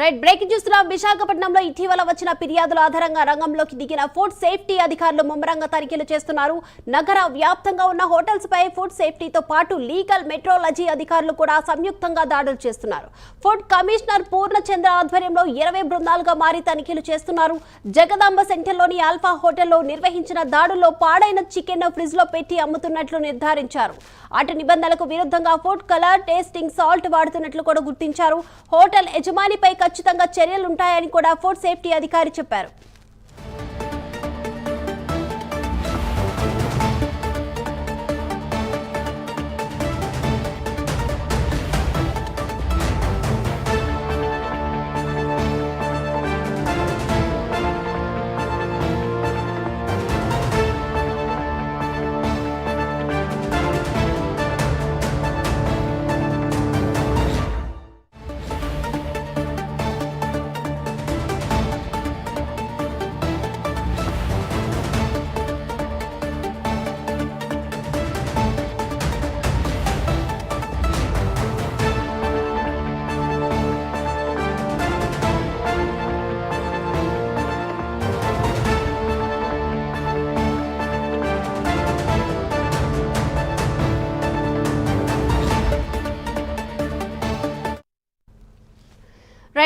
Right breaking చూస్తున్నాం. విశాఖపట్నంలో ఇటీవల వచ్చిన ఫిర్యాదుల ఆధారంగా రంగంలోకి దిగిన ఫుడ్ సేఫ్టీ అధికారులు ముమ్మరంగా తనిఖీలు చేస్తున్నారు. నగర వ్యాప్తంగా ఉన్న హోటల్స్ పై ఫుడ్ సేఫ్టీతో పాటు లీగల్ మెట్రాలజీ అధికారులు కూడా సంయుక్తంగా దాడులు చేస్తున్నారు. ఫుడ్ కమిషనర్ పూర్ణచంద్ర ఆధ్వర్యంలో ఇరవై బృందాలుగా మారి తనిఖీలు చేస్తున్నారు. జగదాంబ సెంటర్లోని ఆల్ఫా హోటల్లో నిర్వహించిన దాడుల్లో పాడైన చికెన్ ఫ్రిడ్జ్లో పెట్టి అమ్ముతున్నట్లు నిర్ధారించారు. అటు నిబంధనలకు విరుద్ధంగా ఫుడ్ కలర్ టేస్టింగ్ సాల్ట్ వాడుతున్నట్లు కూడా గుర్తించారు. హోటల్ యజమానిపై ఖచ్చితంగా చర్యలుంటాయని కూడా ఫుడ్ సేఫ్టీ అధికారి చెప్పారు.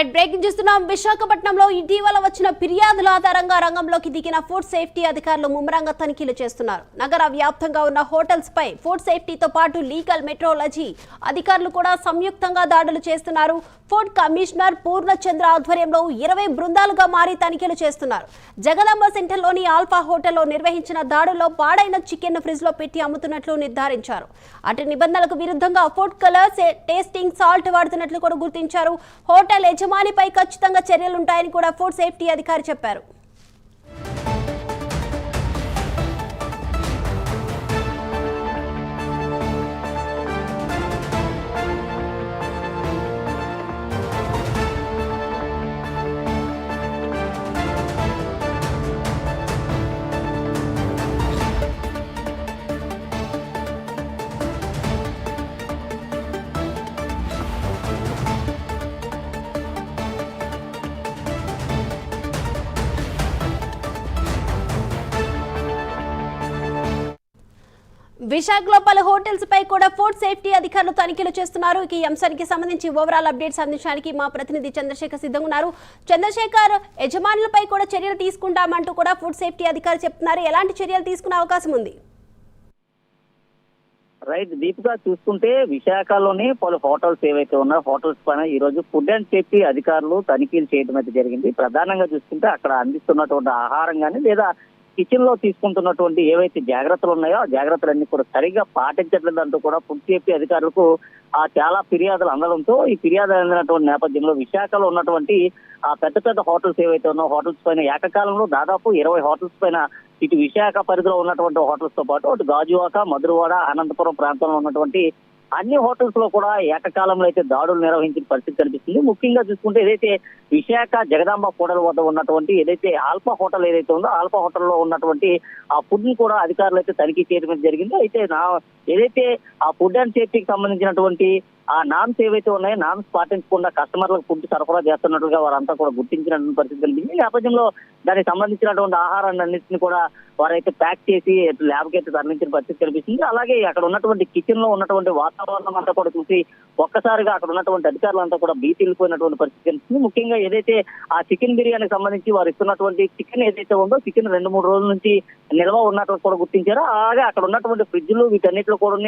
రైట్ బ్రేకింగ్ చూస్తున్నాం. విశాఖపట్నంలో ఇటీవల వచ్చిన ఫిర్యాదుల ఆధారంగా రంగంలోకి దిగిన ఫుడ్ సేఫ్టీ అధికారులు ముమ్మరంగా తనిఖీలు చేస్తున్నారు. నగర వ్యాప్తంగా ఉన్న హోటల్స్ పై ఫుడ్ సేఫ్టీతో పాటు లీగల్ మెట్రాలజీ అధికారులు కూడా సంయుక్తంగా దాడులు చేస్తున్నారు. ఫుడ్ కమిషనర్ పూర్ణచంద్ర ఆధ్వర్యంలో ఇరవై బృందాలుగా మారి తనిఖీలు చేస్తున్నారు. జగదాంబ సెంటర్లోని ఆల్ఫా హోటల్లో నిర్వహించిన దాడుల్లో పాడైన చికెన్ ఫ్రిడ్జ్లో పెట్టి అమ్ముతున్నట్లు నిర్ధారించారు. అటు నిబంధనలకు విరుద్ధంగా ఫుడ్ కలర్స్ టేస్టింగ్ సాల్ట్ వాడుతున్నట్లు కూడా గుర్తించారు. హోటల్ యజమానిపై ఖచ్చితంగా చర్యలుంటాయని కూడా ఫుడ్ సేఫ్టీ అధికారి చెప్పారు. విశాఖలో పలు హోటల్స్ పై కూడా ఫుడ్ సేఫ్టీ అధికారులు తనిఖీలు చేస్తున్నారు. ఈ అంశానికి సంబంధించి ఓవరాల్ అప్డేట్స్ అందించడానికి మా ప్రతినిధి చంద్రశేఖర్ సిద్ధంగా ఉన్నారు. చంద్రశేఖర్ యజమానులపై కూడా చర్యలు తీసుకుంటామంటూ కూడా ఫుడ్ సేఫ్టీ అధికారులు చెప్తున్నారు. ఎలాంటి చర్యలు తీసుకునే అవకాశం ఉంది? రైట్ దీపిక చూసుకుంటే విశాఖలోని పలు హోటల్స్ ఏవైతే ఉన్నాయో హోటల్స్ పైన ఈ రోజు ఫుడ్ అండ్ సేఫ్టీ అధికారులు తనిఖీలు చేయడం అయితే జరిగింది. ప్రధానంగా చూసుకుంటే అక్కడ అందిస్తున్నటువంటి ఆహారం కానీ లేదా కిచెన్లో తీసుకుంటున్నటువంటి ఏవైతే జాగ్రత్తలు ఉన్నాయో ఆ జాగ్రత్తలన్నీ కూడా సరిగ్గా పాటించట్లేదంటూ కూడా ఫుడ్ సేఫ్టీ అధికారులకు ఆ చాలా ఫిర్యాదులు అందడంతో ఈ ఫిర్యాదు అందినటువంటి నేపథ్యంలో విశాఖలో ఉన్నటువంటి ఆ పెద్ద పెద్ద హోటల్స్ ఏవైతే ఉన్నాయో హోటల్స్ పైన ఏకకాలంలో దాదాపు ఇరవై హోటల్స్ పైన ఇటు విశాఖ పరిధిలో ఉన్నటువంటి హోటల్స్తో పాటు అటు గాజువాక మధురవాడ అనంతపురం ప్రాంతంలో ఉన్నటువంటి అన్ని హోటల్స్లో కూడా ఏకకాలంలో అయితే దాడులు నిర్వహించిన పరిస్థితి కనిపిస్తుంది. ముఖ్యంగా చూసుకుంటే ఏదైతే విశాఖ జగదాంబ హోటల్ వద్ద ఉన్నటువంటి ఏదైతే ఆల్ఫా హోటల్ ఏదైతే ఉందో ఆల్ఫా హోటల్లో ఉన్నటువంటి ఆ ఫుడ్ని కూడా అధికారులు అయితే తనిఖీ చేయడం జరిగింది. అయితే నా ఏదైతే ఆ ఫుడ్ అండ్ సేఫ్టీకి సంబంధించినటువంటి ఆ నామ్స్ ఏవైతే ఉన్నాయో నామ్స్ పాటించకుండా కస్టమర్లకు ఫుడ్ సరఫరా చేస్తున్నట్లుగా వారంతా కూడా గుర్తించినటువంటి పరిస్థితి కలిగింది ఈ నేపథ్యంలో దానికి సంబంధించినటువంటి ఆహారాన్ని అన్నింటినీ కూడా వారైతే ప్యాక్ చేసి ల్యాబ్కి అయితే తరలించిన పరిస్థితి కనిపిస్తుంది. అలాగే అక్కడ ఉన్నటువంటి కిచెన్లో ఉన్నటువంటి వాతావరణం అంతా కూడా చూసి ఒక్కసారిగా అక్కడ ఉన్నటువంటి అధికారులంతా కూడా బీతిల్లిపోయినటువంటి పరిస్థితి కనిపిస్తుంది. ముఖ్యంగా ఏదైతే ఆ చికెన్ బిర్యానీకి సంబంధించి వారు ఇస్తున్నటువంటి చికెన్ ఏదైతే ఉందో చికెన్ రెండు మూడు రోజుల నుంచి నిల్వ ఉన్నట్టు కూడా గుర్తించారో. అలాగే అక్కడ ఉన్నటువంటి ఫ్రిడ్జ్లు వీటన్నిటిలో కూడా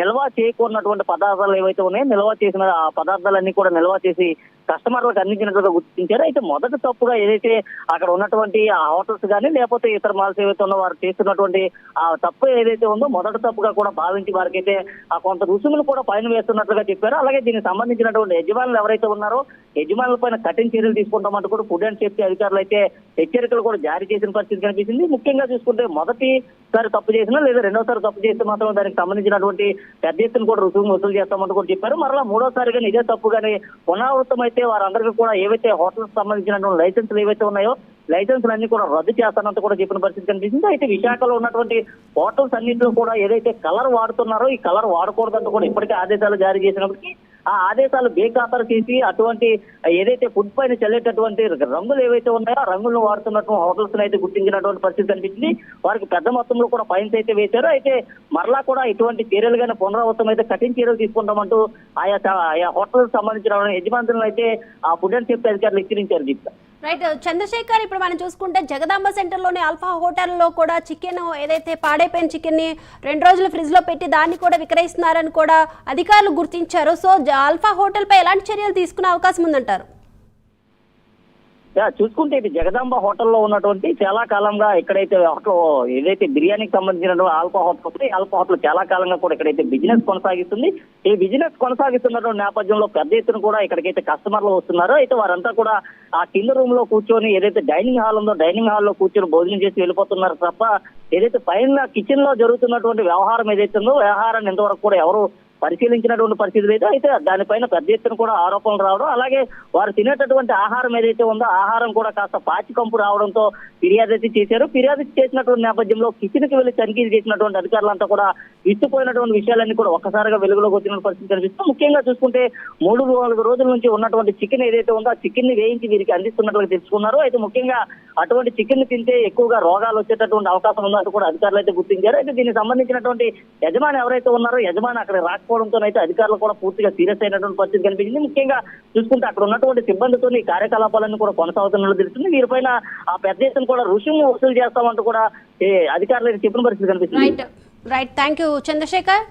నిల్వ చేయకున్నటువంటి పదార్థాలు ఏవైతే ఉన్నాయో నిల్వ చేసిన ఆ పదార్థాలన్నీ కూడా నిల్వ చేసి కస్టమర్లకు అందించినట్లుగా గుర్తించారు. అయితే మొదటి తప్పుగా ఏదైతే అక్కడ ఉన్నటువంటి ఆ హోటల్స్ కానీ లేకపోతే ఇతర మాల్స్ ఏవైతే ఉన్నో వారు చేస్తున్నటువంటి ఆ తప్పు ఏదైతే ఉందో మొదటి తప్పుగా కూడా భావించి వారికైతే ఆ కొంత రుసుములు కూడా పైన వేస్తున్నట్లుగా చెప్పారు. అలాగే దీనికి సంబంధించినటువంటి యజమానులు ఎవరైతే ఉన్నారో యజమానుల పైన కఠిన చర్యలు తీసుకుంటామంటూ కూడా ఫుడ్ అండ్ సేఫ్టీ అధికారులు అయితే హెచ్చరికలు కూడా జారీ చేసిన పరిస్థితి కనిపించింది ముఖ్యంగా చూసుకుంటే మొదటిసారి తప్పు చేసినా లేదా రెండోసారి తప్పు చేస్తే మాత్రం దానికి సంబంధించినటువంటి పెద్ద ఎత్తున కూడా రుసుము వసూలు చేస్తామంటూ కూడా చెప్పారు. మరలా మూడోసారి కానీ ఇదే తప్పు కానీ పునరావృతం అయితే వారందరికీ కూడా ఏవైతే హోటల్స్ సంబంధించినటువంటి లైసెన్సులు ఏవైతే ఉన్నాయో లైసెన్సులు అన్ని కూడా రద్దు చేస్తానంత కూడా చెప్పిన పరిస్థితి కనిపిస్తుంది. అయితే విశాఖలో ఉన్నటువంటి హోటల్స్ అన్నింటిలో కూడా ఏదైతే కలర్ వాడుతున్నారో ఈ కలర్ వాడకూడదంటూ కూడా ఇప్పటికే ఆదేశాలు జారీ చేసినప్పటికీ ఆ ఆదేశాలు బేఖాతరు చేసి అటువంటి ఏదైతే ఫుడ్ పైన చల్లేటటువంటి రంగులు ఏవైతే ఉన్నాయో ఆ రంగులను వాడుతున్నట్టు హోటల్స్ అయితే గుర్తించినటువంటి పరిస్థితి కనిపించింది. వారికి పెద్ద మొత్తంలో కూడా ఫైన్స్ అయితే వేశారు. అయితే మరలా కూడా ఇటువంటి చర్యలు కానీ పునరావృతం అయితే కఠిన చర్యలు తీసుకుంటామంటూ ఆయా ఆయా హోటల్ సంబంధించిన యజమానులను అయితే ఆ ఫుడ్ అండ్ సేఫ్టీ అధికారులు హెచ్చరించారు దీప్తా. రైట్ చంద్రశేఖర్ ఇప్పుడు మనం చూసుకుంటే జగదాంబ సెంటర్లోని అల్ఫా హోటల్లో కూడా చికెన్ ఏదైతే పాడైపోయిన చికెన్ని రెండు రోజులు ఫ్రిడ్జ్లో పెట్టి దాన్ని కూడా విక్రయిస్తున్నారని కూడా అధికారులు గుర్తించారు. సో ఆల్ఫా అల్ఫా హోటల్పై ఎలాంటి చర్యలు తీసుకునే అవకాశం ఉందంటారు? చూసుకుంటే ఇది జగదాంబ హోటల్లో ఉన్నటువంటి చాలా కాలంగా ఎక్కడైతే హోటల్ ఏదైతే బిర్యానీకి సంబంధించిన ఆల్ఫా హోటల్ ఉంది ఆల్ఫా హోటల్ చాలా కాలంగా కూడా ఇక్కడైతే బిజినెస్ కొనసాగిస్తుంది. ఈ బిజినెస్ కొనసాగిస్తున్నటువంటి నేపథ్యంలో పెద్ద ఎత్తున కూడా ఇక్కడికైతే కస్టమర్లు వస్తున్నారో. అయితే వారంతా కూడా ఆ కింద రూమ్లో కూర్చొని ఏదైతే డైనింగ్ హాల్ ఉందో డైనింగ్ హాల్లో కూర్చొని భోజనం చేసి వెళ్ళిపోతున్నారు తప్ప ఏదైతే పైన కిచెన్లో జరుగుతున్నటువంటి వ్యవహారం ఏదైతే ఉందో వ్యవహారాన్ని ఇంతవరకు కూడా ఎవరు పరిశీలించినటువంటి పరిస్థితి లేదు. అయితే దానిపైన పెద్ద ఎత్తున కూడా ఆరోపణలు రావడం అలాగే వారు తినేటటువంటి ఆహారం ఏదైతే ఉందో ఆహారం కూడా కాస్త పాచికంపు రావడంతో ఫిర్యాదు అయితే చేశారు. ఫిర్యాదు చేసినటువంటి నేపథ్యంలో కిచెన్కి వెళ్ళి తనిఖీలు చేసినటువంటి అధికారులంతా కూడా ఇచ్చిపోయినటువంటి విషయాలన్నీ కూడా ఒక్కసారిగా వెలుగులోకి వచ్చిన పరిస్థితి కనిపిస్తుంది. ముఖ్యంగా చూసుకుంటే మూడు నాలుగు రోజుల నుంచి ఉన్నటువంటి చికెన్ ఏదైతే ఉందో ఆ చికెన్ని వేయించి వీరికి అందిస్తున్నట్లు తెలుసుకున్నారు. అయితే ముఖ్యంగా అటువంటి చికెన్ని తింటే ఎక్కువగా రోగాలు వచ్చేటటువంటి అవకాశం ఉందంటూ కూడా అధికారులు అయితే గుర్తించారు. అయితే దీనికి సంబంధించినటువంటి యజమాని ఎవరైతే ఉన్నారో యజమాని అక్కడ రాకపోవడంతో అయితే అధికారులు కూడా పూర్తిగా సీరియస్ అయినటువంటి పరిస్థితి కనిపించింది. ముఖ్యంగా చూసుకుంటే అక్కడ ఉన్నటువంటి సిబ్బందితో ఈ కార్యకలాపాలన్నీ కూడా కొనసాగుతున్నట్లు తెలుస్తుంది. వీరిపైన ఆ పెద్ద ఎత్తున కూడా రుసుము వసూలు చేస్తామంటూ కూడా ఏ, అధికారులు చెప్పిన పరిస్థితి కనిపిస్తుంది. Right right thank you Chandrashekar.